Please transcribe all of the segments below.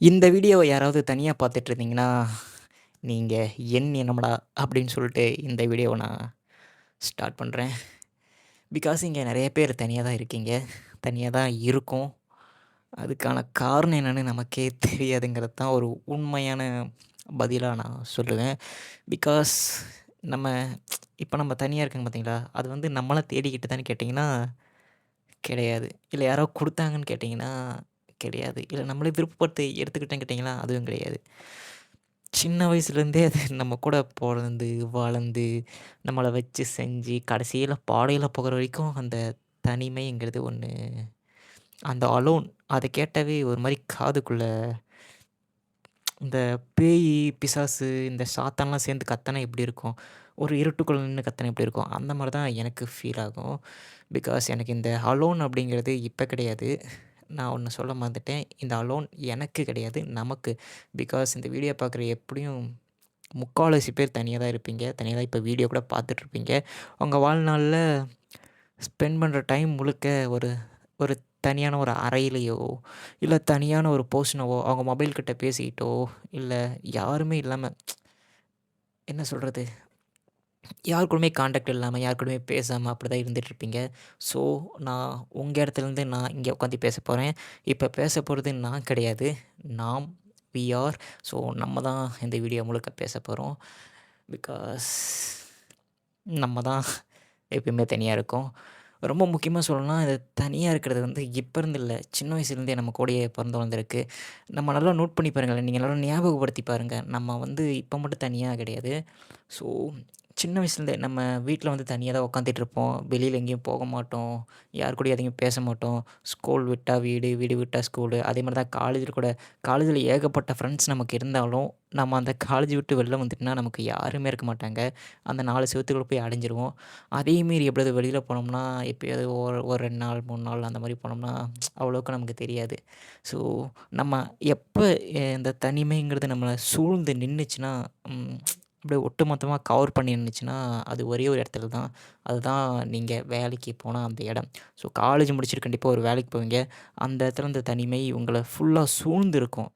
இந்த வீடியோவை யாராவது தனியாக பார்த்துட்டு இருந்தீங்கன்னா, நீங்கள் என் என்னமடா அப்படின்னு சொல்லிட்டு இந்த வீடியோவை நான் ஸ்டார்ட் பண்ணுறேன் பிகாஸ் இங்கே நிறைய பேர் தனியாக தான் இருக்கீங்க. தனியாக தான் இருக்கும் அதுக்கான காரணம் என்னன்னு நமக்கே தெரியாதுங்கிறது தான் ஒரு உண்மையான பதிலாக நான் சொல்லுவேன். பிகாஸ் நம்ம இப்போ நம்ம தனியாக இருக்கங்க பார்த்தீங்களா, அது வந்து நம்மளா தேடிக்கிட்டதான்னு கேட்டிங்கன்னா, கிடையாது. இல்லை யாரோ கொடுத்தாங்கன்னு கேட்டிங்கன்னா, கிடையாது. இல்லை நம்மளே விருப்பப்பட்டு எடுத்துக்கிட்டோன்னு கேட்டிங்கன்னா, அதுவும் கிடையாது. சின்ன வயசுலேருந்தே அது நம்ம கூட பிறந்து வளர்ந்து, நம்மளை வச்சு செஞ்சு, கடைசியில் பாடையில் போகிற வரைக்கும் அந்த தனிமைங்கிறது ஒன்று அந்த அலோன் அதை கேட்டாவே ஒரு மாதிரி காதுக்குள்ளே இந்த பேயி, பிசாசு, இந்த சாத்தான்லாம் சேர்ந்து கத்தனை எப்படி இருக்கும்? ஒரு இருட்டுக்குள்ள நின்று கத்தனை எப்படி இருக்கும்? அந்த மாதிரி தான் எனக்கு ஃபீல் ஆகும். பிகாஸ் எனக்கு இந்த அலோன் அப்படிங்கிறது இப்போ கிடையாது. நான் ஒன்று சொல்ல மறந்துட்டேன். இந்த அலோன் எனக்கு கிடையாது, நமக்கு. பிகாஸ் இந்த வீடியோ பார்க்குற எப்படியும் முக்கால்வாசி பேர் தனியாக தான் இருப்பீங்க. தனியாக தான் இப்போ வீடியோ கூட பார்த்துட்ருப்பீங்க. உங்கள் வாழ்நாளில் ஸ்பெண்ட் பண்ணுற டைம் முழுக்க ஒரு ஒரு தனியான ஒரு அறையிலையோ இல்லை தனியான ஒரு போர்ஷனவோ, அவங்க மொபைல் கிட்ட பேசிக்கிட்டோ, இல்லை யாருமே இல்லாமல் என்ன சொல்கிறது யார் கூடமே காண்டாக்ட் இல்லாமல் யார் கூடமே பேசாமல் அப்படி தான் இருந்துகிட்ருப்பீங்க ஸோ, நான் உங்கள் இடத்துலேருந்து நான் இங்கே உட்காந்து பேச போகிறேன் இப்போ பேச போகிறது நான் கிடையாது. நாம், வி ஆர். ஸோ, நம்ம தான் இந்த வீடியோ முழுக்க பேசப் போகிறோம் பிகாஸ் நம்ம தான் எப்பயுமே தனியாக இருக்கோம். ரொம்ப முக்கியமாக சொல்லணும்னா, இது தனியாக இருக்கிறது வந்து இப்போ இருந்து சின்ன வயசுலேருந்தே நம்ம கூடயே பிறந்து வந்திருக்கு நம்ம நல்லா நோட் பண்ணி பாருங்களேன். நீங்கள் நல்லா ஞாபகப்படுத்தி பாருங்கள் நம்ம வந்து இப்போ மட்டும் தனியாக கிடையாது. ஸோ, சின்ன வயசுலேருந்தே நம்ம வீட்டில் வந்து தனியாக தான் உட்காந்துட்டுருப்போம். வெளியில் எங்கேயும் போக மாட்டோம். யார் கூடயும் அதிகம் பேச மாட்டோம். ஸ்கூல் விட்டால் வீடு, வீடு விட்டால் ஸ்கூலு. அதே மாதிரி தான் காலேஜில் கூட காலேஜில் ஏகப்பட்ட ஃப்ரெண்ட்ஸ் நமக்கு இருந்தாலும், நம்ம அந்த காலேஜ் விட்டு வெளில வந்துட்டோம்னா நமக்கு யாருமே இருக்க மாட்டாங்க. அந்த நாலு செவத்துக்குள்ளே போய் அடைஞ்சிருவோம். அதேமாரி எப்படியாவது வெளியில் போனோம்னா, எப்பயாவது ஒரு ஒரு ரெண்டு நாள், மூணு நாள் அந்த மாதிரி போனோம்னா, அவ்வளோக்கு நமக்கு தெரியாது. ஸோ, நம்ம எப்போ இந்த தனிமைங்கிறது நம்மளை சூழ்ந்து நின்றுச்சுன்னா அப்படியே ஒட்டுமொத்தமாக கவர் பண்ணி அது ஒரே ஒரு இடத்துல தான். அதுதான் நீங்கள் வேலைக்கு போனால் அந்த இடம். ஸோ, காலேஜ் முடிச்சுட்டு கண்டிப்பாக ஒரு வேலைக்கு போவீங்க. அந்த இடத்துல அந்த தனிமை உங்களை ஃபுல்லாக சூழ்ந்து இருக்கும்.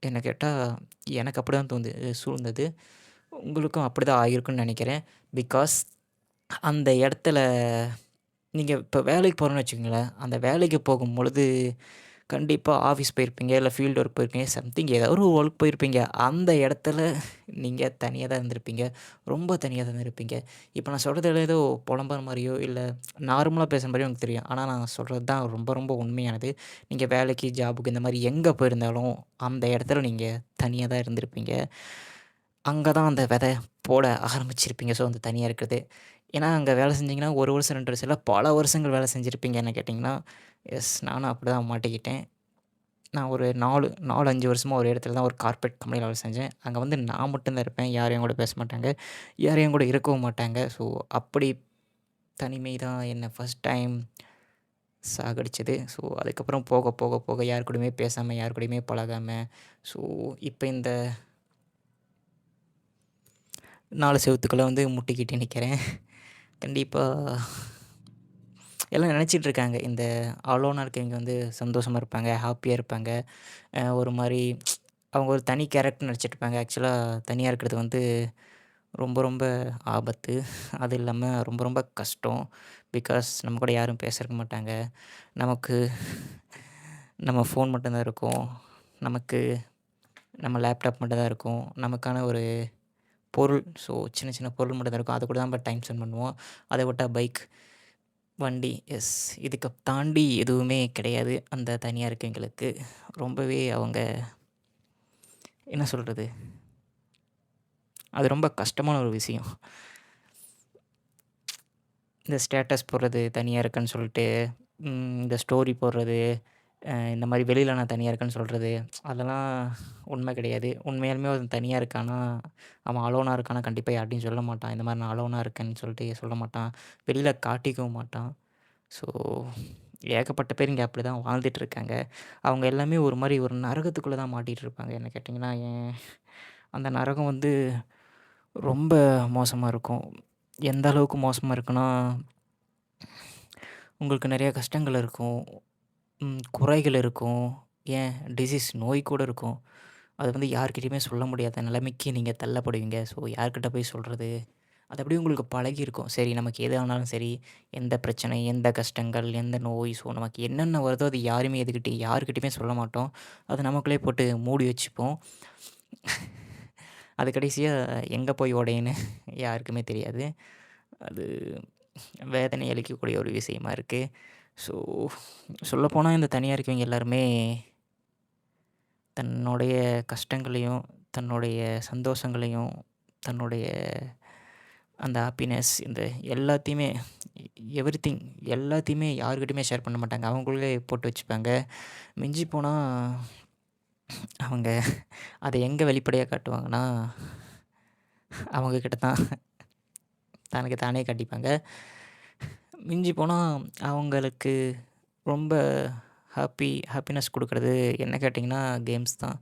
என்ன கேட்டால் எனக்கு அப்படிதான் தோணுது சூழ்ந்தது. உங்களுக்கும் அப்படி தான் ஆகியிருக்குன்னு நினைக்கிறேன் பிகாஸ் அந்த இடத்துல நீங்கள் இப்போ வேலைக்கு போகிறோன்னு வச்சுக்கோங்களேன். அந்த வேலைக்கு போகும்பொழுது கண்டிப்பாக ஆஃபீஸ் போயிருப்பீங்க, இல்லை ஃபீல்டு ஒர்க் போயிருப்பீங்க. சம்திங் ஏதாவது ஒரு ஒர்க் போயிருப்பீங்க. அந்த இடத்துல நீங்கள் தனியாக தான் இருந்திருப்பீங்க. ரொம்ப தனியாக தான் இருப்பீங்க. இப்போ நான் சொல்கிறதுல ஏதோ புலம்புற மாதிரியோ இல்லை நார்மலாக பேசுகிற மாதிரியோ உங்களுக்கு தெரியும். ஆனால் நான் சொல்கிறது தான் ரொம்ப ரொம்ப உண்மையானது. நீங்கள் வேலைக்கு, ஜாபுக்கு இந்த மாதிரி எங்கே போயிருந்தாலும், அந்த இடத்துல நீங்கள் தனியாக தான் இருந்திருப்பீங்க. அங்கே தான் அந்த விதை போட ஆரம்பிச்சிருப்பீங்க. ஸோ, அந்த தனியாக இருக்கிறது. ஏன்னா, அங்கே வேலை செஞ்சிங்கன்னா ஒரு வருஷம், ரெண்டு வருஷம் இல்லை பல வருஷங்கள் வேலை செஞ்சுருப்பீங்க என்ன கேட்டிங்கன்னா எஸ் நானும் அப்படிதான் மாட்டிக்கிட்டேன். நான் ஒரு நாலு நாலு அஞ்சு வருஷமாக ஒரு இடத்துல தான் ஒரு கார்பரேட் கம்பெனியில் வேலை செஞ்சேன். அங்கே வந்து நான் மட்டும்தான் இருப்பேன். யாரையும் கூட பேச மாட்டாங்க. யாரையும் கூட இருக்கவும் மாட்டாங்க. ஸோ, அப்படி தனிமை தான் என்ன ஃபஸ்ட் டைம் சாகடிச்சது. ஸோ, அதுக்கப்புறம் போக போக போக யார் கூடயுமே பேசாமல் யார் கூடயுமே பழகாமல் ஸோ, இப்போ இந்த நாலு செவத்துக்குள்ளே வந்து முட்டிக்கிட்டு நிற்கிறேன் கண்டிப்பாக எல்லாம் நினச்சிட்டு இருக்காங்க. இந்த அலோனாக இருக்கவங்க வந்து சந்தோஷமாக இருப்பாங்க, ஹாப்பியாக இருப்பாங்க. ஒரு மாதிரி அவங்க ஒரு தனி கேரக்டர் நடிச்சிட்டு இருப்பாங்க. தனியாக இருக்கிறது வந்து ரொம்ப ரொம்ப ஆபத்து. அது இல்லாமல் ரொம்ப ரொம்ப கஷ்டம். பிகாஸ் நம்ம கூட யாரும் பேச இருக்க மாட்டாங்க. நமக்கு நம்ம ஃபோன் மட்டும்தான் இருக்கும். நமக்கு நம்ம லேப்டாப் மட்டும் தான் இருக்கும். நமக்கான ஒரு பொருள் ஸோ, சின்ன சின்ன பொருள் மட்டும் தான் இருக்கும். அது கூட தான் நம்ம டைம் ஸ்பெண்ட் பண்ணுவோம். அதை விட்டால் பைக், வண்டி எஸ் இதுக்கு தாண்டி எதுவுமே கிடையாது. அந்த தனியாக இருக்கவங்களுக்கு. ரொம்பவே அவங்க என்ன சொல்கிறது அது ரொம்ப கஷ்டமான ஒரு விஷயம். இந்த ஸ்டேட்டஸ் போடுறது, தனியாக இருக்குன்னு சொல்லிட்டு, இந்த ஸ்டோரி போடுறது, இந்த மாதிரி வெளியில் நான் தனியாக இருக்கேன்னு சொல்கிறது அதெல்லாம் உண்மை கிடையாது. உண்மையாலுமே அவன் தனியாக இருக்கானா அவன் அலோனாக இருக்கானா கண்டிப்பாக யார்ட்டயும் சொல்ல மாட்டான். இந்த மாதிரி நான் அலோனாக இருக்கேன்னு சொல்லிட்டு சொல்ல மாட்டான். வெளியில காட்டிக்கவும் மாட்டான். ஸோ, ஏகப்பட்ட பேர் இங்கே அப்படி தான் வாழ்ந்துட்டு இருக்காங்க. அவங்க எல்லாமே ஒரு மாதிரி ஒரு நரகத்துக்குள்ளே தான் மாட்டிகிட்டு இருப்பாங்க. என்ன கேட்டிங்கன்னா ஏன் அந்த நரகம் வந்து ரொம்ப மோசமாக இருக்கும். எந்த அளவுக்கு மோசமாக இருக்குன்னா, உங்களுக்கு நிறையா கஷ்டங்கள் இருக்கும். ம் குறைகள் இருக்கும். ஏன் டிசீஸ் நோய் கூட இருக்கும். அது வந்து யார்கிட்டயுமே சொல்ல முடியாத நிலைமைக்கு நீங்க தள்ளப்படுவீங்க. ஸோ யார்கிட்ட போய் சொல்றது? அது அப்படியே உங்களுக்கு பழகியிருக்கும். சரி நமக்கு எது ஆனாலும் சரி, எந்த பிரச்சனை, எந்த கஷ்டங்கள், எந்த நோய், ஸோ நமக்கு என்னென்ன வருதோ அது யாருமே எதுக்கிட்டே யார்கிட்டயுமே சொல்ல மாட்டோம். அது நமக்குள்ளே போட்டு மூடி வச்சுப்போம். அது கடைசியா எங்கே போய் உடையும்னு யாருக்குமே தெரியாது. அது வேதனை அளிக்கக்கூடிய ஒரு விஷயமா இருக்கு. ஸோ சொல்லப்போனால் இந்த தனியாக இருக்கவங்க எல்லாருமே தன்னுடைய கஷ்டங்களையும், தன்னுடைய சந்தோஷங்களையும், தன்னுடைய அந்த ஹாப்பினஸ் இந்த எல்லாத்தையுமே எவ்ரிதிங் எல்லாத்தையுமே யாருக்கிட்டையுமே ஷேர் பண்ண மாட்டாங்க. அவங்களே போட்டு வச்சுப்பாங்க. மிஞ்சி போனால் அவங்க அதை எங்கே வெளிப்படையாக காட்டுவாங்கன்னா, அவங்கக்கிட்ட தான் தனக்கு தானே காட்டிப்பாங்க. மிஞ்சி போனால் அவங்களுக்கு ரொம்ப ஹாப்பி ஹாப்பினஸ் கொடுக்குறது என்ன கேட்டிங்கன்னா, கேம்ஸ் தான்.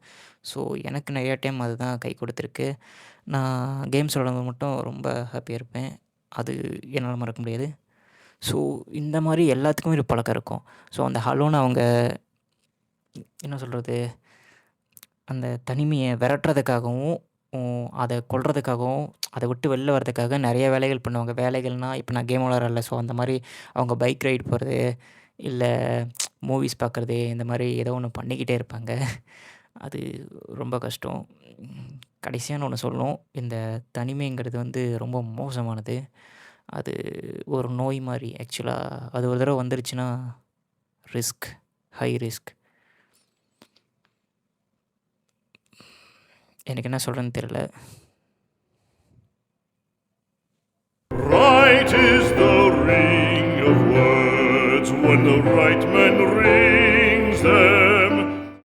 ஸோ எனக்கு நிறையா டைம் அதுதான் கை கொடுத்துருக்கு நான் கேம்ஸ் விளையாடும்போது மட்டும் ரொம்ப ஹாப்பியாக இருப்பேன். அது என்னால் மறக்க முடியாது. ஸோ இந்த மாதிரி எல்லாத்துக்குமே ஒரு பழக்கம் இருக்கும். ஸோ அந்த ஹலோன்னு அவங்க என்ன சொல்கிறது அந்த தனிமையை விரட்டுறதுக்காகவும், அதை கொல்றதுக்காகவும், அதை விட்டு வெளில வரதுக்காக நிறைய வேலைகள் பண்ணுவாங்க. வேலைகள்னால் இப்போ நான் கேம் விளாட்றல ஸோ அந்த மாதிரி அவங்க பைக் ரைட் போகிறது இல்லை மூவிஸ் பார்க்குறது, இந்த மாதிரி ஏதோ ஒன்று பண்ணிக்கிட்டே இருப்பாங்க. அது ரொம்ப கஷ்டம். கடைசியான ஒன்று சொல்லணும். இந்த தனிமைங்கிறது வந்து ரொம்ப மோசமானது. அது ஒரு நோய் மாதிரி ஆக்சுவலாக அது ஒரு தடவை வந்துருச்சுன்னா ரிஸ்க், ஹை ரிஸ்க். எனக்கு என்ன சொல்கிறேன்னு தெரியல. Right is the ring of words when the right man